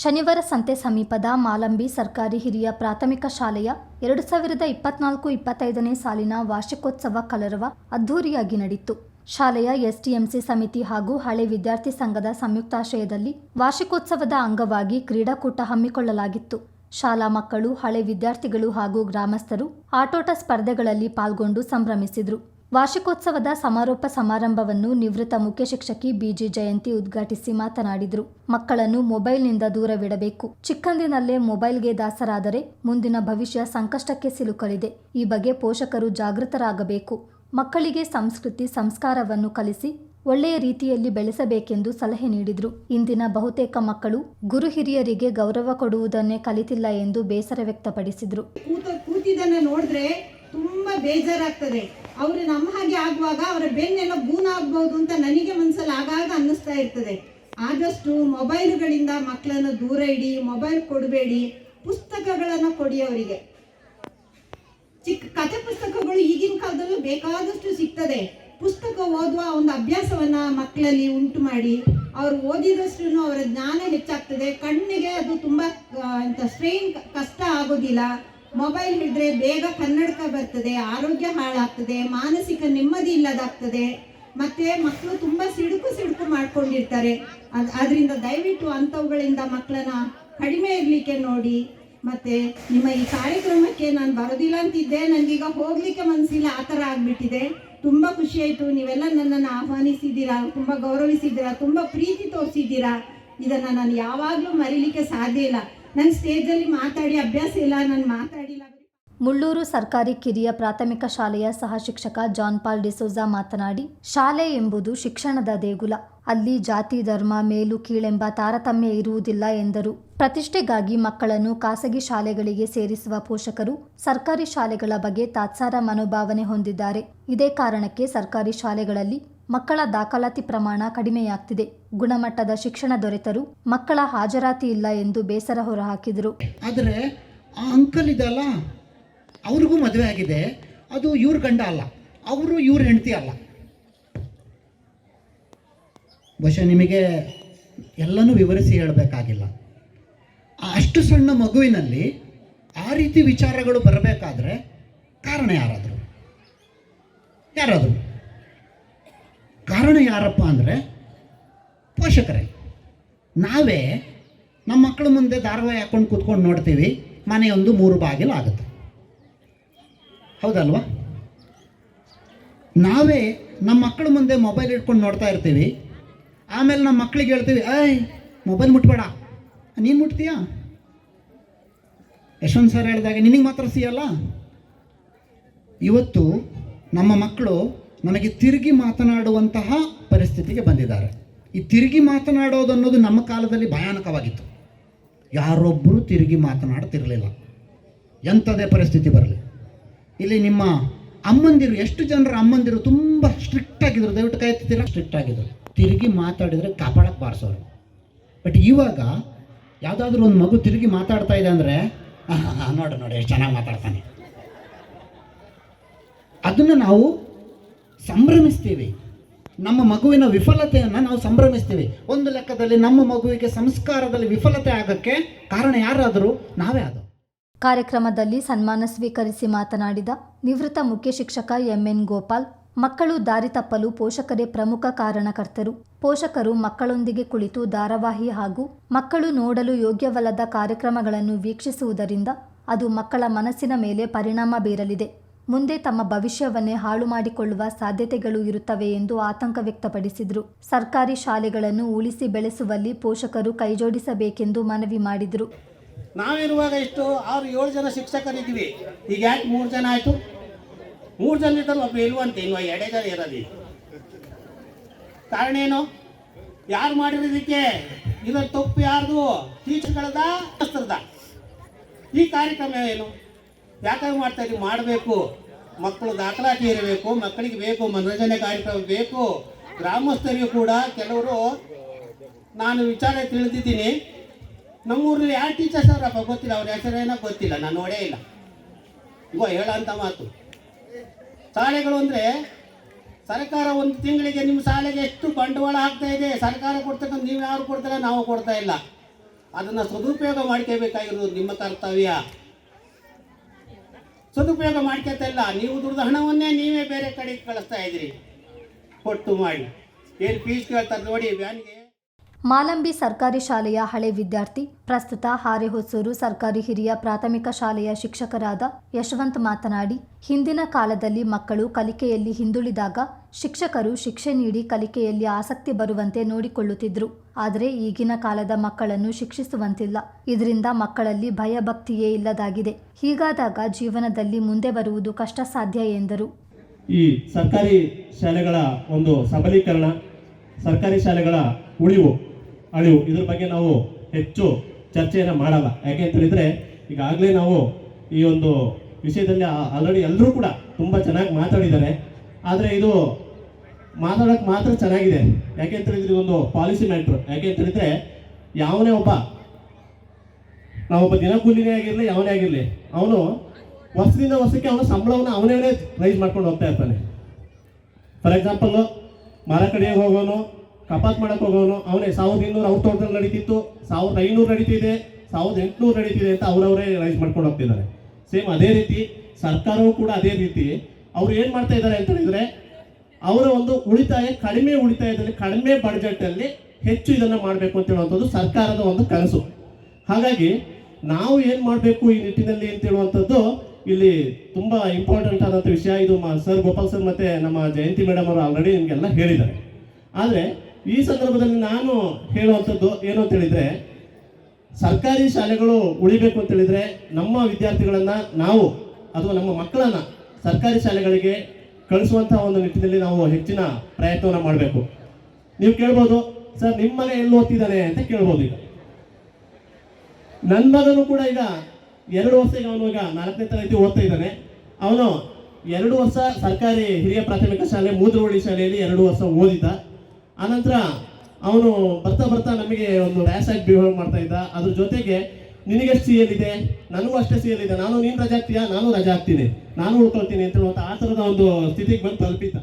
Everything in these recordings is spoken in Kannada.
ಶನಿವಾರ ಸಂತೆ ಸಮೀಪದ ಮಾಲಂಬಿ ಸರ್ಕಾರಿ ಹಿರಿಯ ಪ್ರಾಥಮಿಕ ಶಾಲೆಯ ಎರಡು ಸಾವಿರದ ಇಪ್ಪತ್ನಾಲ್ಕು ಇಪ್ಪತ್ತೈದನೇ ಸಾಲಿನ ವಾರ್ಷಿಕೋತ್ಸವ ಕಲರವ ಅದ್ಧೂರಿಯಾಗಿ ನಡೆಯಿತು ಶಾಲೆಯ ಎಸ್ಟಿಎಂಸಿ ಸಮಿತಿ ಹಾಗೂ ಹಳೆ ವಿದ್ಯಾರ್ಥಿ ಸಂಘದ ಸಂಯುಕ್ತಾಶ್ರಯದಲ್ಲಿ ವಾರ್ಷಿಕೋತ್ಸವದ ಅಂಗವಾಗಿ ಕ್ರೀಡಾಕೂಟ ಹಮ್ಮಿಕೊಳ್ಳಲಾಗಿತ್ತು. ಶಾಲಾ ಮಕ್ಕಳು, ಹಳೆ ವಿದ್ಯಾರ್ಥಿಗಳು ಹಾಗೂ ಗ್ರಾಮಸ್ಥರು ಆಟೋಟ ಸ್ಪರ್ಧೆಗಳಲ್ಲಿ ಪಾಲ್ಗೊಂಡು ಸಂಭ್ರಮಿಸಿದರು. ವಾರ್ಷಿಕೋತ್ಸವದ ಸಮಾರೋಪ ಸಮಾರಂಭವನ್ನು ನಿವೃತ್ತ ಮುಖ್ಯ ಶಿಕ್ಷಕಿ ಬಿಜಿ ಜಯಂತಿ ಉದ್ಘಾಟಿಸಿ ಮಾತನಾಡಿದರು. ಮಕ್ಕಳನ್ನು ಮೊಬೈಲ್ನಿಂದ ದೂರವಿಡಬೇಕು. ಚಿಕ್ಕಂದಿನಲ್ಲೇ ಮೊಬೈಲ್ಗೆ ದಾಸರಾದರೆ ಮುಂದಿನ ಭವಿಷ್ಯ ಸಂಕಷ್ಟಕ್ಕೆ ಸಿಲುಕಲಿದೆ. ಈ ಬಗ್ಗೆ ಪೋಷಕರು ಜಾಗೃತರಾಗಬೇಕು. ಮಕ್ಕಳಿಗೆ ಸಂಸ್ಕೃತಿ, ಸಂಸ್ಕಾರವನ್ನು ಕಲಿಸಿ ಒಳ್ಳೆಯ ರೀತಿಯಲ್ಲಿ ಬೆಳೆಸಬೇಕೆಂದು ಸಲಹೆ ನೀಡಿದರು. ಇಂದಿನ ಬಹುತೇಕ ಮಕ್ಕಳು ಗುರು ಹಿರಿಯರಿಗೆ ಗೌರವ ಕೊಡುವುದನ್ನೇ ಕಲಿತಿಲ್ಲ ಎಂದು ಬೇಸರ ವ್ಯಕ್ತಪಡಿಸಿದರು. ಅವರು ನಮ್ಮ ಹಾಗೆ ಆಗುವಾಗ ಅವರ ಬೆನ್ನೆಲ್ಲ ಗೂನ ಆಗ್ಬಹುದು ಅಂತ ನನಗೆ ಮನಸ್ಸಲ್ಲಿ ಆಗಾಗ ಅನ್ನಿಸ್ತಾ ಇರ್ತದೆ. ಆದಷ್ಟು ಮೊಬೈಲ್ಗಳಿಂದ ಮಕ್ಕಳನ್ನು ದೂರ ಇಡಿ, ಮೊಬೈಲ್ ಕೊಡಬೇಡಿ, ಪುಸ್ತಕಗಳನ್ನು ಕೊಡಿ ಅವರಿಗೆ. ಚಿಕ್ಕ ಕಥೆ ಪುಸ್ತಕಗಳು ಈಗಿನ ಕಾಲದಲ್ಲೂ ಬೇಕಾದಷ್ಟು ಸಿಗ್ತದೆ. ಪುಸ್ತಕ ಓದುವ ಒಂದು ಅಭ್ಯಾಸವನ್ನ ಮಕ್ಕಳಲ್ಲಿ ಉಂಟು ಮಾಡಿ, ಅವ್ರು ಓದಿದಷ್ಟು ಅವರ ಜ್ಞಾನ ಹೆಚ್ಚಾಗ್ತದೆ. ಕಣ್ಣಿಗೆ ಅದು ತುಂಬಾ ಸ್ಟ್ರೈನ್ ಕಷ್ಟ ಆಗೋದಿಲ್ಲ. ಮೊಬೈಲ್ ಹಿಡಿದ್ರೆ ಬೇಗ ಕನ್ನಡಕ ಬರ್ತದೆ, ಆರೋಗ್ಯ ಹಾಳಾಗ್ತದೆ, ಮಾನಸಿಕ ನೆಮ್ಮದಿ ಇಲ್ಲದಾಗ್ತದೆ. ಮತ್ತೆ ಮಕ್ಕಳು ತುಂಬಾ ಸಿಡುಕು ಸಿಡುಕು ಮಾಡ್ಕೊಂಡಿರ್ತಾರೆ. ಅದರಿಂದ ದಯವಿಟ್ಟು ಅಂಥವುಗಳಿಂದ ಮಕ್ಕಳನ್ನ ಕಡಿಮೆ ಇರ್ಲಿಕ್ಕೆ ನೋಡಿ. ಮತ್ತೆ ನಿಮ್ಮ ಈ ಕಾರ್ಯಕ್ರಮಕ್ಕೆ ನಾನು ಬರೋದಿಲ್ಲ ಅಂತಿದ್ದೆ ನನಗೀಗ ಹೋಗ್ಲಿಕ್ಕೆ ಮನಸ್ಸಿಲ್ಲ ಆ ಥರ ಆಗ್ಬಿಟ್ಟಿದೆ. ತುಂಬಾ ಖುಷಿ ಆಯ್ತು. ನೀವೆಲ್ಲ ನನ್ನನ್ನು ಆಹ್ವಾನಿಸಿದ್ದೀರಾ, ತುಂಬಾ ಗೌರವಿಸಿದ್ದೀರಾ, ತುಂಬಾ ಪ್ರೀತಿ ತೋರಿಸಿದ್ದೀರಾ. ಇದನ್ನ ನಾನು ಯಾವಾಗಲೂ ಮರೀಲಿಕ್ಕೆ ಸಾಧ್ಯ ಇಲ್ಲ. ನನ್ನ ಸ್ಟೇಜಲ್ಲಿ ಮಾತಾಡಿ, ಅಭ್ಯಾಸ ಇಲ್ಲ, ನಾನು ಮಾತಾಡಿಲ್ಲ. ಮುಳ್ಳೂರು ಸರ್ಕಾರಿ ಕಿರಿಯ ಪ್ರಾಥಮಿಕ ಶಾಲೆಯ ಸಹ ಶಿಕ್ಷಕ ಜಾನ್ ಪಾಲ್ ಡಿಸೋಜಾ ಮಾತನಾಡಿ, ಶಾಲೆ ಎಂಬುದು ಶಿಕ್ಷಣದ ದೇಗುಲ. ಅಲ್ಲಿ ಜಾತಿ, ಧರ್ಮ, ಮೇಲು, ಕೀಳೆಂಬ ತಾರತಮ್ಯ ಇರುವುದಿಲ್ಲ ಎಂದರು. ಪ್ರತಿಷ್ಠೆಗಾಗಿ ಮಕ್ಕಳನ್ನು ಖಾಸಗಿ ಶಾಲೆಗಳಿಗೆ ಸೇರಿಸುವ ಪೋಷಕರು ಸರ್ಕಾರಿ ಶಾಲೆಗಳ ಬಗ್ಗೆ ತಾತ್ಸಾರ ಮನೋಭಾವನೆ ಹೊಂದಿದ್ದಾರೆ. ಇದೇ ಕಾರಣಕ್ಕೆ ಸರ್ಕಾರಿ ಶಾಲೆಗಳಲ್ಲಿ ಮಕ್ಕಳ ದಾಖಲಾತಿ ಪ್ರಮಾಣ ಕಡಿಮೆಯಾಗ್ತಿದೆ. ಗುಣಮಟ್ಟದ ಶಿಕ್ಷಣ ದೊರೆತರೂ ಮಕ್ಕಳ ಹಾಜರಾತಿ ಇಲ್ಲ ಎಂದು ಬೇಸರ ಹೊರಹಾಕಿದರು. ಆದರೆ ಆ ಅಂಕಲ್ ಇದಲ್ಲ, ಅವ್ರಿಗೂ ಮದುವೆ ಆಗಿದೆ. ಅದು ಇವ್ರ ಗಂಡ ಅಲ್ಲ, ಅವರು ಇವ್ರ ಹೆಂಡತಿ ಅಲ್ಲ. ಬಹುಶಃ ನಿಮಗೆ ಎಲ್ಲನೂ ವಿವರಿಸಿ ಹೇಳಬೇಕಾಗಿಲ್ಲ. ಅಷ್ಟು ಸಣ್ಣ ಮಗುವಿನಲ್ಲಿ ಆ ರೀತಿ ವಿಚಾರಗಳು ಬರಬೇಕಾದ್ರೆ ಕಾರಣ ಯಾರಾದರೂ? ಯಾರಾದರು? ಕಾರಣ ಯಾರಪ್ಪ ಅಂದರೆ ಪೋಷಕರೇ. ನಾವೇ ನಮ್ಮ ಮಕ್ಕಳ ಮುಂದೆ ಧಾರಾವಾಹಿ ಹಾಕೊಂಡು ಕೂತ್ಕೊಂಡು ನೋಡ್ತೀವಿ, ಮನೆಯೊಂದು ಮೂರು ಬಾಗಿಲು ಆಗುತ್ತೆ. ಹೌದಲ್ವಾ? ನಾವೇ ನಮ್ಮ ಮಕ್ಕಳ ಮುಂದೆ ಮೊಬೈಲ್ ಇಟ್ಕೊಂಡು ನೋಡ್ತಾ ಇರ್ತೀವಿ, ಆಮೇಲೆ ನಮ್ಮ ಮಕ್ಕಳಿಗೆ ಹೇಳ್ತೀವಿ, ಏಯ್ ಮೊಬೈಲ್ ಮುಟ್ಬೇಡ. ನೀನು ಮುಟ್ತೀಯಾ? ಯಶವಂತ್ ಸರ್ ಹೇಳಿದಾಗ, ನಿನಗೆ ಮಾತ್ರ ಸಿಯಲ್ಲ? ಇವತ್ತು ನಮ್ಮ ಮಕ್ಕಳು ನಮಗೆ ತಿರುಗಿ ಮಾತನಾಡುವಂತಹ ಪರಿಸ್ಥಿತಿಗೆ ಬಂದಿದ್ದಾರೆ. ಈ ತಿರುಗಿ ಮಾತನಾಡೋದು ಅನ್ನೋದು ನಮ್ಮ ಕಾಲದಲ್ಲಿ ಭಯಾನಕವಾಗಿತ್ತು. ಯಾರೊಬ್ಬರು ತಿರುಗಿ ಮಾತನಾಡ್ತಿರಲಿಲ್ಲ. ಎಂಥದೇ ಪರಿಸ್ಥಿತಿ ಬರಲಿ. ಇಲ್ಲಿ ನಿಮ್ಮ ಅಮ್ಮಂದಿರು, ಎಷ್ಟು ಜನರ ಅಮ್ಮಂದಿರು ತುಂಬ ಸ್ಟ್ರಿಕ್ಟ್ ಆಗಿದ್ರು? ದಯವಿಟ್ಟು ಕೈ ಸ್ಟ್ರಿಕ್ಟ್ ಆಗಿದ್ರು. ತಿರುಗಿ ಮಾತಾಡಿದರೆ ಕಾಪಾಡಕ್ಕೆ ಬಾರಿಸೋರು. ಬಟ್ ಇವಾಗ ಯಾವುದಾದ್ರೂ ಒಂದು ಮಗು ತಿರುಗಿ ಮಾತಾಡ್ತಾ ಇದೆ ಅಂದರೆ ನೋಡು, ನೋಡಿ, ಎಷ್ಟು ಚೆನ್ನಾಗಿ ಮಾತಾಡ್ತಾನೆ. ಅದನ್ನು ನಾವು ಸಂಭ್ರಮಿಸ್ತೀವಿ. ನಮ್ಮ ಮಗುವಿನ ವಿಫಲತೆಯನ್ನು ನಾವು ಸಂಭ್ರಮಿಸ್ತೀವಿ. ಒಂದು ಲೆಕ್ಕದಲ್ಲಿ ನಮ್ಮ ಮಗುವಿಗೆ ಸಂಸ್ಕಾರದಲ್ಲಿ ವಿಫಲತೆ ಆಗಕ್ಕೆ ಕಾರಣ ಯಾರಾದರೂ? ನಾವೇ ಅದು ಕಾರ್ಯಕ್ರಮದಲ್ಲಿ ಸನ್ಮಾನ ಸ್ವೀಕರಿಸಿ ಮಾತನಾಡಿದ ನಿವೃತ್ತ ಮುಖ್ಯ ಶಿಕ್ಷಕ ಎಂಎನ್ ಗೋಪಾಲ್, ಮಕ್ಕಳು ದಾರಿ ತಪ್ಪಲು ಪೋಷಕರೇ ಪ್ರಮುಖ ಕಾರಣಕರ್ತರು. ಪೋಷಕರು ಮಕ್ಕಳೊಂದಿಗೆ ಕುಳಿತು ಧಾರಾವಾಹಿ ಹಾಗೂ ಮಕ್ಕಳು ನೋಡಲು ಯೋಗ್ಯವಲ್ಲದ ಕಾರ್ಯಕ್ರಮಗಳನ್ನು ವೀಕ್ಷಿಸುವುದರಿಂದ ಅದು ಮಕ್ಕಳ ಮನಸ್ಸಿನ ಮೇಲೆ ಪರಿಣಾಮ ಬೀರಲಿದೆ. ಮುಂದೆ ತಮ್ಮ ಭವಿಷ್ಯವನ್ನೇ ಹಾಳು ಮಾಡಿಕೊಳ್ಳುವ ಸಾಧ್ಯತೆಗಳು ಇರುತ್ತವೆ ಎಂದು ಆತಂಕ ವ್ಯಕ್ತಪಡಿಸಿದರು. ಸರ್ಕಾರಿ ಶಾಲೆಗಳನ್ನು ಉಳಿಸಿ ಬೆಳೆಸುವಲ್ಲಿ ಪೋಷಕರು ಕೈಜೋಡಿಸಬೇಕೆಂದು ಮನವಿ ಮಾಡಿದರು. ನಾವಿರುವಾಗ ಇಷ್ಟು ಆರು, ಏಳು ಜನ ಶಿಕ್ಷಕರಿದ್ವಿ. ಈಗ ಯಾಕೆ ಮೂರು ಜನ ಆಯಿತು? ಮೂರು ಜನ ಇದ್ದಲ್ಲಿ ಒಬ್ಬ ಇಲ್ವಂತೆ, ಇನ್ನು ಎರಡೇ ಜನ ಇರಲಿ. ಕಾರಣ ಏನು? ಯಾರು ಮಾಡಿರೋದಕ್ಕೆ? ಇದರ ತಪ್ಪು ಯಾರ್ದು? ಟೀಚರ್ಗಳದ ಈ ಕಾರ್ಯಕ್ರಮ ಏನು? ಯಾಕಾಗಿ ಮಾಡ್ತಾ ಇದ್ದೀವಿ ಮಾಡಬೇಕು. ಮಕ್ಕಳು ದಾಖಲಾತಿ ಇರಬೇಕು, ಮಕ್ಕಳಿಗೆ ಬೇಕು ಮನೋರಂಜನೆ ಕಾರ್ಯಕ್ರಮ ಬೇಕು. ಗ್ರಾಮಸ್ಥರಿಗೂ ಕೂಡ ಕೆಲವರು ನಾನು ವಿಚಾರ ತಿಳಿದಿದ್ದೀನಿ. ನಮ್ಮೂರಲ್ಲಿ ಯಾರು ಟೀಚರ್ಸ್ ಅವರಪ್ಪ ಗೊತ್ತಿಲ್ಲ, ಅವ್ರ ಹೆಸರೇನೋ ಗೊತ್ತಿಲ್ಲ, ನಾನು ನೋಡೇ ಇಲ್ಲ. ಇಗೋ ಹೇಳಂತ ಮಾತು. ಶಾಲೆಗಳು ಅಂದರೆ ಸರ್ಕಾರ ಒಂದು ತಿಂಗಳಿಗೆ ನಿಮ್ಮ ಶಾಲೆಗೆ ಎಷ್ಟು ಬಂಡವಾಳ ಹಾಕ್ತಾ ಇದೆ, ಸರ್ಕಾರ ಕೊಡ್ತಕ್ಕಂಥ ನೀವು ಯಾರು ಕೊಡ್ತಾರೆ, ನಾವು ಕೊಡ್ತಾ ಇಲ್ಲ. ಅದನ್ನು ಸದುಪಯೋಗ ಮಾಡ್ಕೋಬೇಕಾಗಿರೋದು ನಿಮ್ಮ ಕರ್ತವ್ಯ. ಸದುಪಯೋಗ ಇಲ್ಲ. ನೀವು ದುಡ್ದ ಹಣವನ್ನೇ ನೀವೇ ಬೇರೆ ಕಡೆಗೆ ಕಳಿಸ್ತಾ ಇದ್ದೀರಿ. ಕೊಟ್ಟು ಮಾಡಿ. ಏನು ಫೀಸ್ ಕೇಳ್ತಾರೆ ನೋಡಿ, ವ್ಯಾನ್ಗೆ ಮಾಲಂಬಿ ಸರ್ಕಾರಿ ಶಾಲೆಯ ಹಳೆ ವಿದ್ಯಾರ್ಥಿ, ಪ್ರಸ್ತುತ ಹಾರೆಹೊಸೂರು ಸರ್ಕಾರಿ ಹಿರಿಯ ಪ್ರಾಥಮಿಕ ಶಾಲೆಯ ಶಿಕ್ಷಕರಾದ ಯಶವಂತ್ ಮಾತನಾಡಿ, ಹಿಂದಿನ ಕಾಲದಲ್ಲಿ ಮಕ್ಕಳು ಕಲಿಕೆಯಲ್ಲಿ ಹಿಂದುಳಿದಾಗ ಶಿಕ್ಷಕರು ಶಿಕ್ಷೆ ನೀಡಿ ಕಲಿಕೆಯಲ್ಲಿ ಆಸಕ್ತಿ ಬರುವಂತೆ ನೋಡಿಕೊಳ್ಳುತ್ತಿದ್ದರು ಆದರೆ ಈಗಿನ ಕಾಲದ ಮಕ್ಕಳನ್ನು ಶಿಕ್ಷಿಸುವಂತಿಲ್ಲ. ಇದರಿಂದ ಮಕ್ಕಳಲ್ಲಿ ಭಯಭಕ್ತಿಯೇ ಇಲ್ಲದಾಗಿದೆ. ಹೀಗಾದಾಗ ಜೀವನದಲ್ಲಿ ಮುಂದೆ ಬರುವುದು ಕಷ್ಟ ಸಾಧ್ಯ ಎಂದರು. ಈ ಸರ್ಕಾರಿ ಶಾಲೆಗಳ ಒಂದು ಸಬಲೀಕರಣ, ಸರ್ಕಾರಿ ಶಾಲೆಗಳ ಉಳಿವು ಅಳಿವು. ಇದ್ರ ಬಗ್ಗೆ ನಾವು ಹೆಚ್ಚು ಚರ್ಚೆಯನ್ನು ಮಾಡಲ್ಲ. ಯಾಕೆ ಅಂತ ಹೇಳಿದ್ರೆ, ಈಗಾಗಲೇ ನಾವು ಈ ಒಂದು ವಿಷಯದಲ್ಲಿ ಆಲ್ರೆಡಿ ಎಲ್ಲರೂ ಕೂಡ ತುಂಬ ಚೆನ್ನಾಗಿ ಮಾತಾಡಿದ್ದಾರೆ. ಆದರೆ ಇದು ಮಾತಾಡೋಕೆ ಮಾತ್ರ ಚೆನ್ನಾಗಿದೆ. ಯಾಕೆ ಅಂತ ಹೇಳಿದ್ರೆ ಇದೊಂದು ಪಾಲಿಸಿ ಮ್ಯಾಟ್ರ್ ಯಾಕೆ ಅಂತ ಹೇಳಿದ್ರೆ, ಯಾವನೇ ಒಬ್ಬ ನಾವೊಬ್ಬ ದಿನಕೂಲಿನೇ ಆಗಿರಲಿ, ಯಾವನೇ ಆಗಿರಲಿ, ಅವನು ವರ್ಷದಿಂದ ವರ್ಷಕ್ಕೆ ಅವನ ಸಂಬಳವನ್ನು ಅವನೇ ರೈಸ್ ಮಾಡ್ಕೊಂಡು ಹೋಗ್ತಾ ಇರ್ತಾನೆ. ಫಾರ್ ಎಕ್ಸಾಂಪಲ್ ಮರ ಕಡೆಗೆ ಹೋಗೋನು ಕಪಾತ್ ಮಾಡಕ್ ಹೋಗೋನು, ಅವನೇ ಸಾವಿರದ ಇನ್ನೂರು ಅವ್ರ ತೋಟದಲ್ಲಿ ನಡೀತಿತ್ತು, ಸಾವಿರದ ಐನೂರು ನಡೀತಿದೆ, ಸಾವಿರದ ಎಂಟುನೂರು ನಡೀತಿದೆ ಅಂತ ಅವರವರೇ ರೈಸ್ ಮಾಡ್ಕೊಂಡು ಹೋಗ್ತಿದ್ದಾರೆ. ಸೇಮ್ ಅದೇ ರೀತಿ, ಸರ್ಕಾರವೂ ಕೂಡ ಅದೇ ರೀತಿ, ಅವ್ರು ಏನು ಮಾಡ್ತಾ ಇದ್ದಾರೆ ಅಂತ ಹೇಳಿದ್ರೆ, ಅವರ ಒಂದು ಉಳಿತಾಯ, ಕಡಿಮೆ ಉಳಿತಾಯದಲ್ಲಿ, ಕಡಿಮೆ ಬಡ್ಜೆಟಲ್ಲಿ ಹೆಚ್ಚು ಇದನ್ನು ಮಾಡಬೇಕು ಅಂತ ಹೇಳುವಂಥದ್ದು ಸರ್ಕಾರದ ಒಂದು ಕನಸು. ಹಾಗಾಗಿ, ನಾವು ಏನು ಮಾಡಬೇಕು ಈ ನಿಟ್ಟಿನಲ್ಲಿ ಅಂತ ಹೇಳುವಂಥದ್ದು, ಇಲ್ಲಿ ತುಂಬ ಇಂಪಾರ್ಟೆಂಟ್ ಆದಂಥ ವಿಷಯ. ಇದು ಸರ್ ಗೋಪಾಲ್ ಸರ್ ಮತ್ತೆ ನಮ್ಮ ಜಯಂತಿ ಮೇಡಮ್ ಅವರು ಆಲ್ರೆಡಿ ನಿಮಗೆಲ್ಲ ಹೇಳಿದ್ದಾರೆ. ಆದರೆ ಈ ಸಂದರ್ಭದಲ್ಲಿ ನಾನು ಹೇಳುವಂಥದ್ದು ಏನು ಅಂತ ಹೇಳಿದ್ರೆ, ಸರ್ಕಾರಿ ಶಾಲೆಗಳು ಉಳಿಬೇಕು ಅಂತ ಹೇಳಿದ್ರೆ ನಮ್ಮ ವಿದ್ಯಾರ್ಥಿಗಳನ್ನು ನಾವು ಅಥವಾ ನಮ್ಮ ಮಕ್ಕಳನ್ನ ಸರ್ಕಾರಿ ಶಾಲೆಗಳಿಗೆ ಕಳಿಸುವಂತಹ ಒಂದು ನಿಟ್ಟಿನಲ್ಲಿ ನಾವು ಹೆಚ್ಚಿನ ಪ್ರಯತ್ನವನ್ನು ಮಾಡಬೇಕು. ನೀವು ಕೇಳ್ಬೋದು, ಸರ್, ನಿಮ್ಮ ಮನೆ ಎಲ್ಲಿ ಓದ್ತಿದ್ದಾನೆ ಅಂತ ಕೇಳ್ಬೋದು ಈಗ. ನನ್ನ ಮಗನು ಕೂಡ ಈಗ ಎರಡು ವರ್ಷ ಈಗ ಅವನು ಈಗ ನಾಲ್ಕನೇ ತರಗತಿ ಓದ್ತಾ ಇದ್ದಾನೆ. ಅವನು ಎರಡು ವರ್ಷ ಸರ್ಕಾರಿ ಹಿರಿಯ ಪ್ರಾಥಮಿಕ ಶಾಲೆ, ಮೂದ್ರವಳ್ಳಿ ಶಾಲೆಯಲ್ಲಿ ಎರಡು ವರ್ಷ ಓದಿದ್ದ. ಆನಂತರ ಅವನು ಬರ್ತಾ ಬರ್ತಾ ನಮಗೆ ಒಂದು ರ್ಯಾಶ್ ಆಗಿ ಬಿಹೇವ್ ಮಾಡ್ತಾ ಇದ್ದ. ಅದ್ರ ಜೊತೆಗೆ ನಿನಗೆಷ್ಟು ಸಿ ಎಲ್ ಇದೆ? ನನಗೂ ಅಷ್ಟೇ ಸಿ ಎಲ್ ಇದೆ. ನಾನು ನೀನು ರಜಾ ಆಗ್ತೀಯಾ? ನಾನು ರಜಾ ಆಗ್ತೀನಿ. ನಾನು ಉಳ್ಕೊಳ್ತೀನಿ ಅಂತ ಆ ಥರದ ಒಂದು ಸ್ಥಿತಿಗೆ ಬಂದು ತಲುಪಿದ್ದ.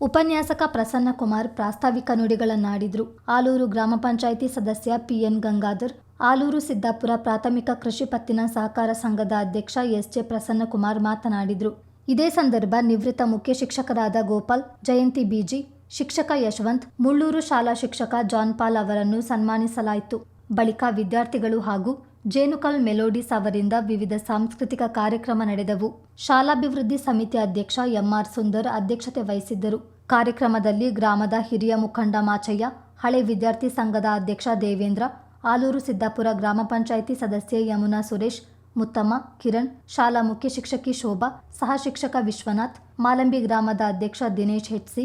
ಉಪನ್ಯಾಸಕ ಪ್ರಸನ್ನ ಕುಮಾರ್ ಪ್ರಾಸ್ತಾವಿಕ ನುಡಿಗಳನ್ನಾಡಿದ್ರು ಆಲೂರು ಗ್ರಾಮ ಪಂಚಾಯಿತಿ ಸದಸ್ಯ ಪಿಎನ್ ಗಂಗಾಧರ್, ಆಲೂರು ಸಿದ್ದಾಪುರ ಪ್ರಾಥಮಿಕ ಕೃಷಿ ಪತ್ತಿನ ಸಹಕಾರ ಸಂಘದ ಅಧ್ಯಕ್ಷ ಎಸ್ಜೆ ಪ್ರಸನ್ನಕುಮಾರ್ ಮಾತನಾಡಿದ್ರು. ಇದೇ ಸಂದರ್ಭ ನಿವೃತ್ತ ಮುಖ್ಯ ಶಿಕ್ಷಕರಾದ ಗೋಪಾಲ್, ಜಯಂತಿ ಬಿಜಿ ಶಿಕ್ಷಕ ಯಶವಂತ್, ಮುಳ್ಳೂರು ಶಾಲಾ ಶಿಕ್ಷಕ ಜಾನ್ ಪಾಲ್ ಅವರನ್ನು ಸನ್ಮಾನಿಸಲಾಯಿತು. ಬಳಿಕ ವಿದ್ಯಾರ್ಥಿಗಳು ಹಾಗೂ ಜೇನುಕಲ್ ಮೆಲೋಡಿಸ್ ಅವರಿಂದ ವಿವಿಧ ಸಾಂಸ್ಕೃತಿಕ ಕಾರ್ಯಕ್ರಮ ನಡೆದವು. ಶಾಲಾಭಿವೃದ್ಧಿ ಸಮಿತಿ ಅಧ್ಯಕ್ಷ ಎಂಆರ್ ಸುಂದರ್ ಅಧ್ಯಕ್ಷತೆ ವಹಿಸಿದ್ದರು. ಕಾರ್ಯಕ್ರಮದಲ್ಲಿ ಗ್ರಾಮದ ಹಿರಿಯ ಮುಖಂಡ ಮಾಚಯ್ಯ, ಹಳೆ ವಿದ್ಯಾರ್ಥಿ ಸಂಘದ ಅಧ್ಯಕ್ಷ ದೇವೇಂದ್ರ, ಆಲೂರು ಸಿದ್ದಾಪುರ ಗ್ರಾಮ ಪಂಚಾಯಿತಿ ಸದಸ್ಯೆ ಯಮುನಾ ಸುರೇಶ್, ಮುತ್ತಮ್ಮ, ಕಿರಣ್, ಶಾಲಾ ಮುಖ್ಯ ಶಿಕ್ಷಕಿ ಶೋಭಾ, ಸಹ ಶಿಕ್ಷಕ ವಿಶ್ವನಾಥ್, ಮಾಲಂಬಿ ಗ್ರಾಮದ ಅಧ್ಯಕ್ಷ ದಿನೇಶ್ ಹೆಚ್ಸಿ